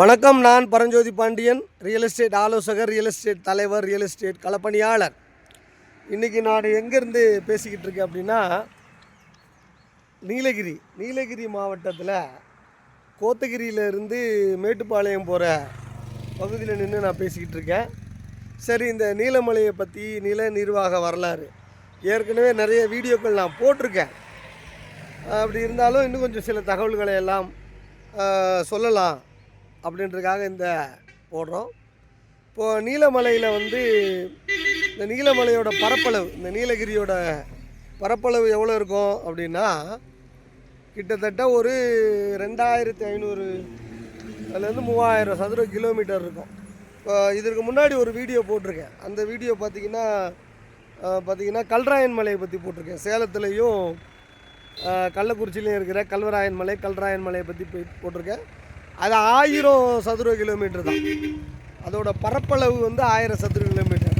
வணக்கம் நான் Paranjothi Pandian real estate ஆலோசகர் ரியல் எஸ்டேட் தலைவர் ரியல் எஸ்டேட் களப்பணியாளர். இன்றைக்கி நான் எங்கேருந்து பேசிக்கிட்டு இருக்கேன் அப்படின்னா நீலகிரி நீலகிரி மாவட்டத்தில் கோத்தகிரியிலேருந்து மேட்டுப்பாளையம் போகிற பகுதியில் நின்று நான் பேசிக்கிட்டு இருக்கேன். சரி இந்த நீலமலையை பற்றி நில நிர்வாக வரலாறு ஏற்கனவே நிறைய வீடியோக்கள் நான் போட்டிருக்கேன். அப்படி இருந்தாலும் இன்னும் கொஞ்சம் சில தகவல்களை எல்லாம் சொல்லலாம். அப்படின்றதுக்காக இந்த போடுறோம். இப்போது நீலமலையில் வந்து இந்த நீலமலையோட பரப்பளவு இந்த நீலகிரியோட பரப்பளவு எவ்வளோ இருக்கும் அப்படின்னா கிட்டத்தட்ட ஒரு ரெண்டாயிரத்தி ஐநூறு அதுலேருந்து மூவாயிரம் சதுர கிலோமீட்டர் இருக்கும். இப்போ இதற்கு முன்னாடி ஒரு வீடியோ போட்டிருக்கேன். அந்த வீடியோ பார்த்தீங்கன்னா பார்த்தீங்கன்னா கல்ராயன் மலையை பற்றி போட்டிருக்கேன். சேலத்துலேயும் கள்ளக்குறிச்சியிலையும் இருக்கிற கல்வராயன் மலை கல்ராயன் மலையை பற்றி போய் போட்டிருக்கேன். அது ஆயிரம் சதுர கிலோமீட்டர் தான். அதோட பரப்பளவு வந்து ஆயிரம் சதுர கிலோமீட்டர்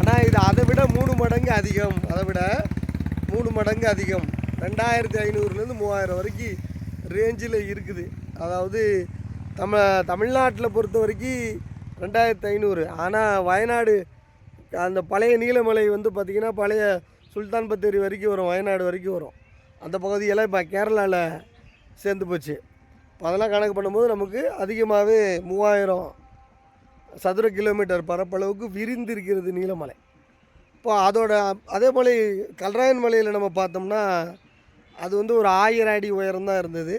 ஆனால் இது அதை விட மூணு மடங்கு அதிகம். அதை விட மூணு மடங்கு அதிகம். ரெண்டாயிரத்தி ஐநூறுலேருந்து மூவாயிரம் வரைக்கும் ரேஞ்சில் இருக்குது. அதாவது தமிழ தமிழ்நாட்டில் பொறுத்த வரைக்கும் ரெண்டாயிரத்தி ஐநூறு. ஆனால் வயநாடு அந்த பழைய நீலமலை வந்து பார்த்திங்கன்னா பழைய சுல்தான் பத்தேரி வரைக்கும் வரும். வயநாடு வரைக்கும் வரும். அந்த பகுதியெல்லாம் இப்போ கேரளாவில் சேர்ந்து போச்சு. அதெல்லாம் கணக்கு பண்ணும்போது நமக்கு அதிகமாகவே மூவாயிரம் சதுர கிலோமீட்டர் பரப்பளவுக்கு விரிந்திருக்கிறது நீலமலை. இப்போ அதோட அதே போல் கல்ராயன் மலையில் நம்ம பார்த்தோம்னா அது வந்து ஒரு ஆயிரம் அடி உயரம் தான் இருந்தது.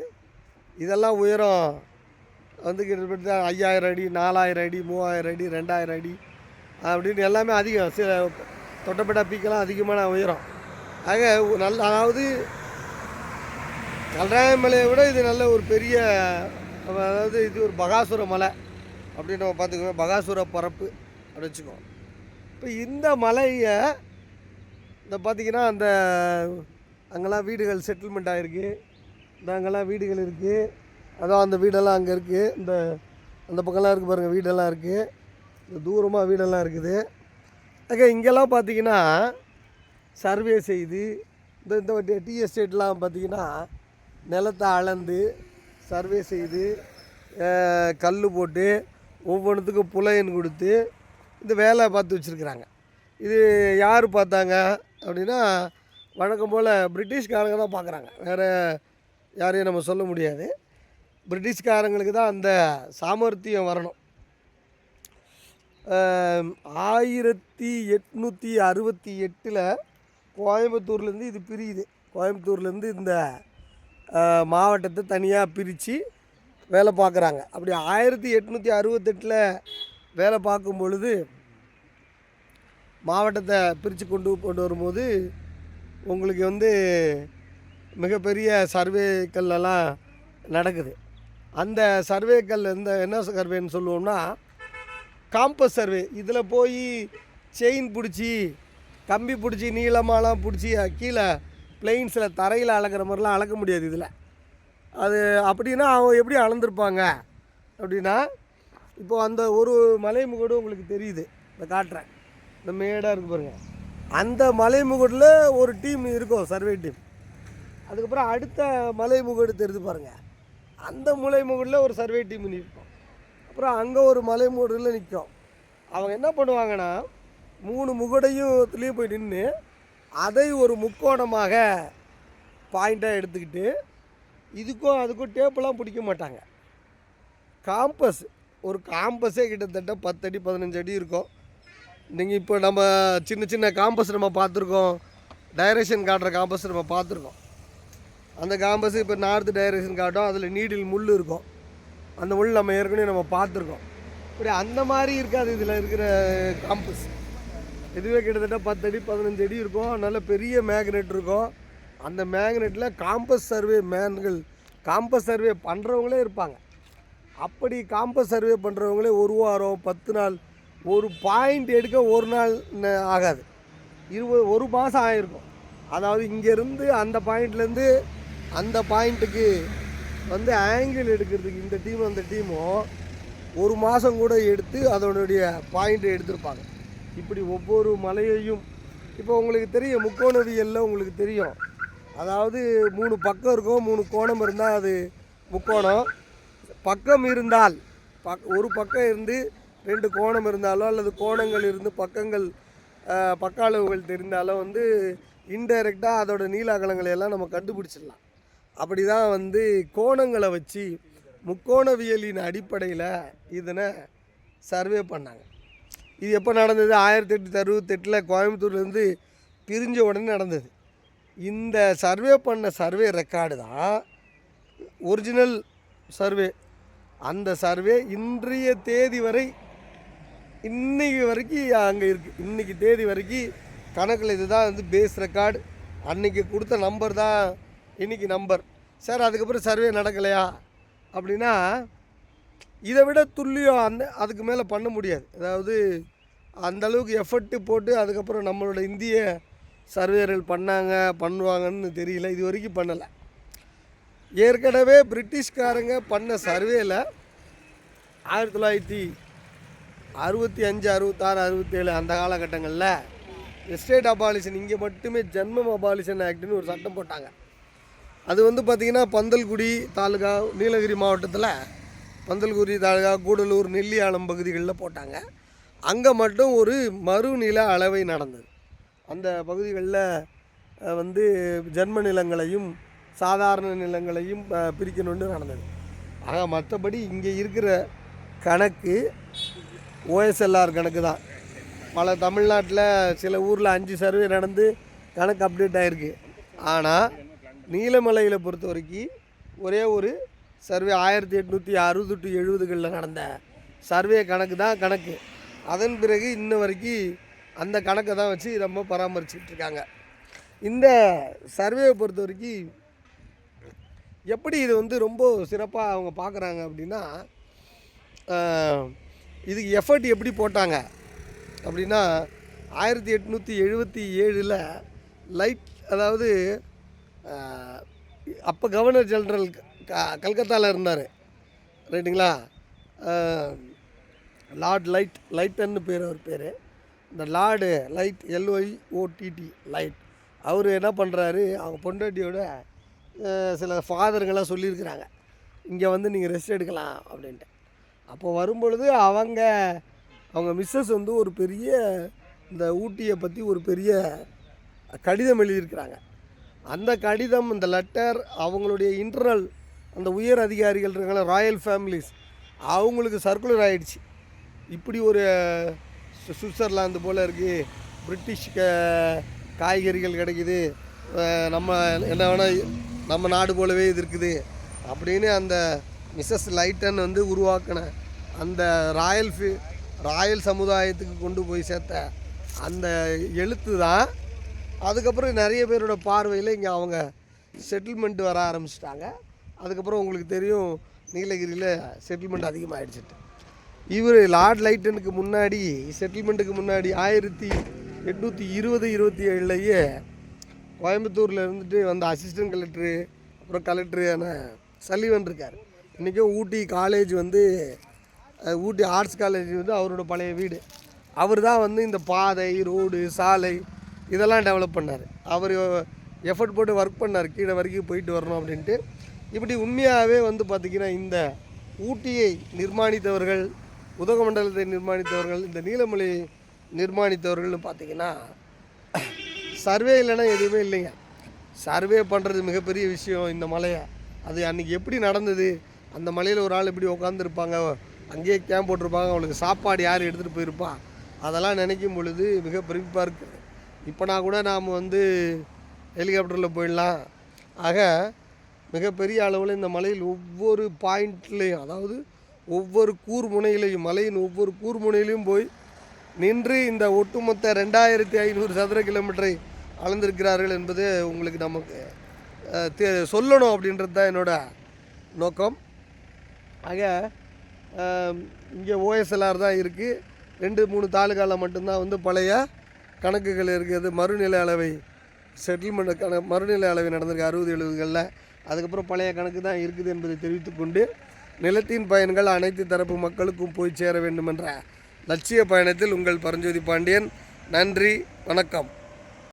இதெல்லாம் உயரம் வந்து கிட்டத்தட்ட ஐயாயிரம் அடி நாலாயிரம் அடி மூவாயிரம் அடி ரெண்டாயிரம் அடி அப்படின்னு எல்லாமே அதிகம். சில தொட்டப்பட்ட பீக்கெல்லாம் அதிகமான உயரம். ஆக நல்ல அதாவது கல்ராய மலையை விட இது நல்ல ஒரு பெரிய அதாவது இது ஒரு பகாசுர மலை அப்படின்னு நம்ம பார்த்துக்கோங்க பகாசுர பரப்பு அப்படி வச்சுக்கோ இப்போ இந்த மலையை இந்த பார்த்திங்கன்னா அந்த அங்கெல்லாம் வீடுகள் செட்டில்மெண்ட் ஆகிருக்கு இந்த அங்கெல்லாம் வீடுகள் இருக்குது அதான் அந்த வீடெல்லாம் அங்கே இருக்குது இந்த அந்த பக்கம்லாம் இருக்குது பாருங்கள் வீடெல்லாம் இருக்குது இந்த தூரமாக வீடெல்லாம் இருக்குது. அங்கே இங்கெல்லாம் பார்த்திங்கன்னா சர்வே செய்து இந்த இந்த டீ எஸ்டேட்லாம் பார்த்திங்கன்னா நிலத்தை அளந்து சர்வே செய்து கல் போட்டு ஒவ்வொன்றுத்துக்கும் புலையன் கொடுத்து இந்த வேலை பார்த்து வச்சுருக்குறாங்க. இது யார் பார்த்தாங்க அப்படின்னா வழக்கம் போல் பிரிட்டிஷ்காரங்க தான் பார்க்குறாங்க. வேறு யாரையும் நம்ம சொல்ல முடியாது. பிரிட்டிஷ்காரங்களுக்கு தான் அந்த சாமர்த்தியம் வரணும். ஆயிரத்தி எட்நூற்றி அறுபத்தி எட்டில் கோயம்புத்தூர்லேருந்து இது பிரியுது. கோயம்புத்தூர்லேருந்து இந்த மாவட்டத்தை தனியாக பிரித்து வேலை பார்க்குறாங்க. அப்படி ஆயிரத்தி எட்நூற்றி அறுபத்தெட்டில் வேலை பார்க்கும் பொழுது மாவட்டத்தை பிரித்து கொண்டு கொண்டு வரும்போது உங்களுக்கு வந்து மிகப்பெரிய சர்வேக்கள்லாம் நடக்குது. அந்த சர்வேக்கள் இந்த என்ன சர்வேன்னு சொல்லுவோம்னா காம்பஸ் சர்வே இதில் போய் செயின் பிடிச்சி கம்பி பிடிச்சி நீளமாலாம் பிடிச்சி கீழே பிளெயின்ஸில் தரையில் அளக்கிற மாதிரிலாம் அளக்க முடியாது இதில். அது அப்படின்னா அவங்க எப்படி அளந்துருப்பாங்க? அப்படின்னா இப்போ அந்த ஒரு மலை முகடு உங்களுக்கு தெரியுது. இந்த காட்டுறேன். இந்த மேடாக இருக்கு பாருங்கள் அந்த மலை முகடில் ஒரு டீம் இருக்கும் சர்வே டீம். அதுக்கப்புறம் அடுத்த மலை முகடு தெரிஞ்சு பாருங்கள் அந்த மலை முகடில் ஒரு சர்வே டீம் நிற்போம் அப்புறம் அங்கே ஒரு மலை முகடில் நிற்கும். அவங்க என்ன பண்ணுவாங்கன்னா மூணு முகடையும் இதுலேயும் போய் நின்று அதை ஒரு முக்கோணமாக பாயிண்ட்டாக எடுத்துக்கிட்டு இதுக்கும் அதுக்கும் டேப்பெல்லாம் பிடிக்க மாட்டாங்க. காம்பஸ் ஒரு காம்பஸே கிட்டத்தட்ட பத்து அடி பதினஞ்சு அடி இருக்கும். நீங்கள் இப்போ நம்ம சின்ன சின்ன காம்பஸ் நம்ம பார்த்துருக்கோம். டைரக்ஷன் காட்டுற காம்பஸ் நம்ம பார்த்துருக்கோம். அந்த காம்பஸ் இப்போ நார்த்து டைரக்ஷன் காட்டும். அதில் நீடில் முள் இருக்கும். அந்த முள் நம்ம ஏற்கனவே நம்ம பார்த்துருக்கோம். இப்படி அந்த மாதிரி இருக்காது இதில் இருக்கிற காம்பஸ் இதுவே கிட்டத்தட்ட பத்து அடி பதினஞ்சு அடி இருக்கும். நல்ல பெரிய மேக்னெட் இருக்கும். அந்த மேக்னெட்டில் காம்பஸ் சர்வே மேன்கள் காம்பஸ் சர்வே பண்ணுறவங்களே இருப்பாங்க. அப்படி காம்பஸ் சர்வே பண்ணுறவங்களே ஒரு வாரம் பத்து நாள் ஒரு பாயிண்ட் எடுக்க ஒரு நாள் ஆகாது. இருபது ஒரு மாதம் ஆகிருக்கும் அதாவது இங்கேருந்து அந்த பாயிண்ட்லேருந்து அந்த பாயிண்ட்டுக்கு வந்து ஆங்கிள் எடுக்கிறதுக்கு இந்த டீம் அந்த டீமும் ஒரு மாதம் கூட எடுத்து அதனுடைய பாயிண்ட்டை எடுத்திருப்பாங்க. இப்படி ஒவ்வொரு மலையையும் இப்போ உங்களுக்கு தெரியும் முக்கோணவியலில் உங்களுக்கு தெரியும். அதாவது மூணு பக்கம் இருக்கும் மூணு கோணம் இருந்தால் அது முக்கோணம். பக்கம் இருந்தால் பக் ஒரு பக்கம் இருந்து ரெண்டு கோணம் இருந்தாலோ அல்லது கோணங்கள் இருந்து பக்கங்கள் பக்க அளவுகள் தெரிந்தாலோ வந்து இன்டைரக்டாக அதோட நீள அகலங்களை எல்லாம் நம்ம கண்டுபிடிச்சிடலாம். அப்படி தான் வந்து கோணங்களை வச்சு முக்கோணவியலின் அடிப்படையில் இதனை சர்வே பண்ணாங்க. இது எப்போ நடந்தது? ஆயிரத்தி எட்டு அறுபத்தெட்டில் கோயம்புத்தூர்லேருந்து பிரிஞ்ச உடனே நடந்தது. இந்த சர்வே பண்ண சர்வே ரெக்கார்டு தான் ஒரிஜினல் சர்வே. அந்த சர்வே இன்றைய தேதி வரை இன்றைக்கி வரைக்கும் அங்கே இருக்குது இன்றைக்கி தேதி வரைக்கும் கணக்கில் இதுதான் வந்து பேஸ் ரெக்கார்டு அன்றைக்கி கொடுத்த நம்பர் தான் இன்றைக்கி நம்பர் சார் அதுக்கப்புறம் சர்வே நடக்கலையா? அப்படின்னா இதை விட துல்லியம் அந்த அதுக்கு மேலே பண்ண முடியாது. அதாவது அந்த அளவுக்கு எஃபர்ட்டு போட்டு அதுக்கப்புறம் நம்மளோட இந்திய சர்வேயர்கள் பண்ணாங்க பண்ணுவாங்கன்னு தெரியல. இது வரைக்கும் பண்ணலை. ஏற்கனவே பிரிட்டிஷ்காரங்க பண்ண சர்வேல ஆயிரத்தி தொள்ளாயிரத்தி அறுபத்தி அஞ்சு அறுபத்தாறு அறுபத்தேழு அந்த காலகட்டங்களில் எஸ்டேட் அபாலிஷன் இங்கே மட்டுமே ஜென்மம் அபாலிஷன் ஆக்ட்னு ஒரு சட்டம் போட்டாங்க. அது வந்து பார்த்திங்கன்னா பந்தல்குடி தாலுகா நீலகிரி மாவட்டத்தில் பந்தல்குடி தாலுகா கூடலூர் நெல்லியாளம் பகுதிகளில் போட்டாங்க. அங்கே மட்டும் ஒரு மறுநில அளவை நடந்தது. அந்த பகுதிகளில் வந்து ஜென்ம நிலங்களையும் சாதாரண நிலங்களையும் பிரிக்கணும்னு நடந்தது. ஆக மற்றபடி இங்கே இருக்கிற கணக்கு ஓஎஸ்எல்ஆர் கணக்கு தான். பல தமிழ்நாட்டில் சில ஊரில் அஞ்சு சர்வே நடந்து கணக்கு அப்டேட் ஆகிருக்கு ஆனால் நீலமலையில் பொறுத்த வரைக்கும் ஒரே ஒரு சர்வே ஆயிரத்தி எட்நூற்றி அறுபது டு எழுபதுகளில் நடந்த சர்வே கணக்கு தான் கணக்கு. அதன் பிறகு இன்ன வரைக்கும் அந்த கணக்கை தான் வச்சு ரொம்ப பராமரிச்சுட்டு இருக்காங்க. இந்த சர்வேவை பொறுத்த வரைக்கும் எப்படி இது வந்து ரொம்ப சிறப்பாக அவங்க பார்க்குறாங்க அப்படின்னா இதுக்கு எஃபர்ட் எப்படி போட்டாங்க அப்படின்னா ஆயிரத்தி எட்நூற்றி எழுபத்தி ஏழில் லைட் அதாவது அப்போ கவர்னர் ஜென்ரலுக்கு க கல்கத்தாவில் இருந்தார். ரைட்டுங்களா லார்ட் லைட் லைட்டன்னு பேர் அவர் பேர். இந்த lord light L Y OTT light. அவர் என்ன பண்ணுறாரு அவங்க பொண்டாட்டியோட சில ஃபாதருங்கெல்லாம் சொல்லியிருக்கிறாங்க. இங்கே வந்து நீங்கள் ரெஸ்ட் எடுக்கலாம் அப்படின்ட்டு. அப்போ வரும்பொழுது அவங்க அவங்க மிஸ்ஸஸ் வந்து ஒரு பெரிய இந்த ஊட்டியை பற்றி ஒரு பெரிய கடிதம் எழுதியிருக்கிறாங்க. அந்த கடிதம் இந்த லெட்டர் அவங்களுடைய இன்டர்னல் அந்த உயர் அதிகாரிகள் இருக்காங்கள ராயல் ஃபேமிலிஸ் அவங்களுக்கு சர்க்குலர் ஆகிடுச்சு இப்படி ஒரு சுவிட்சர்லாந்து போல் இருக்குது பிரிட்டிஷ் க காய்கறிகள் கிடைக்குது. நம்ம என்ன வேணால் நம்ம நாடு போலவே இது இருக்குது. அப்படின்னு அந்த மிஸ்ஸஸ் லைட்டன் வந்து உருவாக்கின அந்த ராயல் ஃபி ராயல் சமுதாயத்துக்கு கொண்டு போய் சேர்த்த அந்த எழுத்து தான். அதுக்கப்புறம் நிறைய பேரோட பார்வையில் இங்கே அவங்க செட்டில்மெண்ட் வர ஆரம்பிச்சிட்டாங்க. அதுக்கப்புறம் உங்களுக்கு தெரியும் நீலகிரியில் செட்டில்மெண்ட் அதிகமாகிடுச்சிட்டு இவர் லார்ட் லைட்டனுக்கு முன்னாடி செட்டில்மெண்ட்டுக்கு முன்னாடி ஆயிரத்தி எட்நூற்றி இருபது இருபத்தி ஏழுலையே கோயம்புத்தூரில் இருந்துட்டு வந்த அசிஸ்டன்ட் கலெக்டரு அப்புறம் கலெக்டரான சலிவன் இருக்கார். இன்றைக்கும் ஊட்டி காலேஜ் வந்து ஊட்டி ஆர்ட்ஸ் காலேஜ் வந்து அவரோட பழைய வீடு. அவர் தான் வந்து இந்த பாதை ரோடு சாலை இதெல்லாம் டெவலப் பண்ணார். அவர் எஃபர்ட் போட்டு ஒர்க் பண்ணார். கீழே வரைக்கும் போயிட்டு வரணும் அப்படின்ட்டு. இப்படி உண்மையாகவே வந்து பார்த்திங்கன்னா இந்த ஊட்டியை நிர்மாணித்தவர்கள் உதகமண்டலத்தை நிர்மாணித்தவர்கள் இந்த நீலமலை நிர்மாணித்தவர்கள்னு பார்த்தீங்கன்னா சர்வே இல்லைன்னா எதுவுமே இல்லைங்க. சர்வே பண்ணுறது மிகப்பெரிய விஷயம் இந்த மலையை. அது அன்றைக்கி எப்படி நடந்தது? அந்த மலையில் ஒரு ஆள் இப்படி உட்காந்துருப்பாங்க அங்கேயே கேம்ப் போட்டிருப்பாங்க. அவங்களுக்கு சாப்பாடு யார் எடுத்துகிட்டு போயிருப்பா? அதெல்லாம் நினைக்கும் பொழுது மிக பிரிப்பாக இருக்குது இப்போனா கூட நாம் வந்து ஹெலிகாப்டரில் போயிடலாம். ஆக மிகப்பெரிய அளவில் இந்த மலையில் ஒவ்வொரு பாயிண்ட்லேயும் அதாவது ஒவ்வொரு கூர்முனையிலையும் மலையின் ஒவ்வொரு கூர்முனையிலையும் போய் நின்று இந்த ஒட்டுமொத்த ரெண்டாயிரத்தி ஐநூறு சதுர கிலோமீட்டரை அளந்திருக்கிறார்கள் என்பது உங்களுக்கு நமக்கு சொல்லணும் அப்படின்றது தான் என்னோடய நோக்கம். ஆக இங்கே ஓஎஸ்எல்ஆர் தான் இருக்குது ரெண்டு மூணு தாலுகாவில் மட்டும்தான் வந்து பழைய கணக்குகள் இருக்கிறது மறுநிலை அளவை செட்டில்மெண்ட்டுக்கான மறுநிலை அளவு நடந்திருக்கு அறுபது எழுபதுகளில். அதுக்கப்புறம் பழைய கணக்கு தான் இருக்குது என்பதை தெரிவித்துக்கொண்டு நிலத்தின் பயன்கள் அனைத்து தரப்பு மக்களுக்கும் போய் சேர வேண்டும் என்ற லட்சிய பயணத்தில் உங்கள் பரஞ்சோதி பாண்டியன். நன்றி வணக்கம்.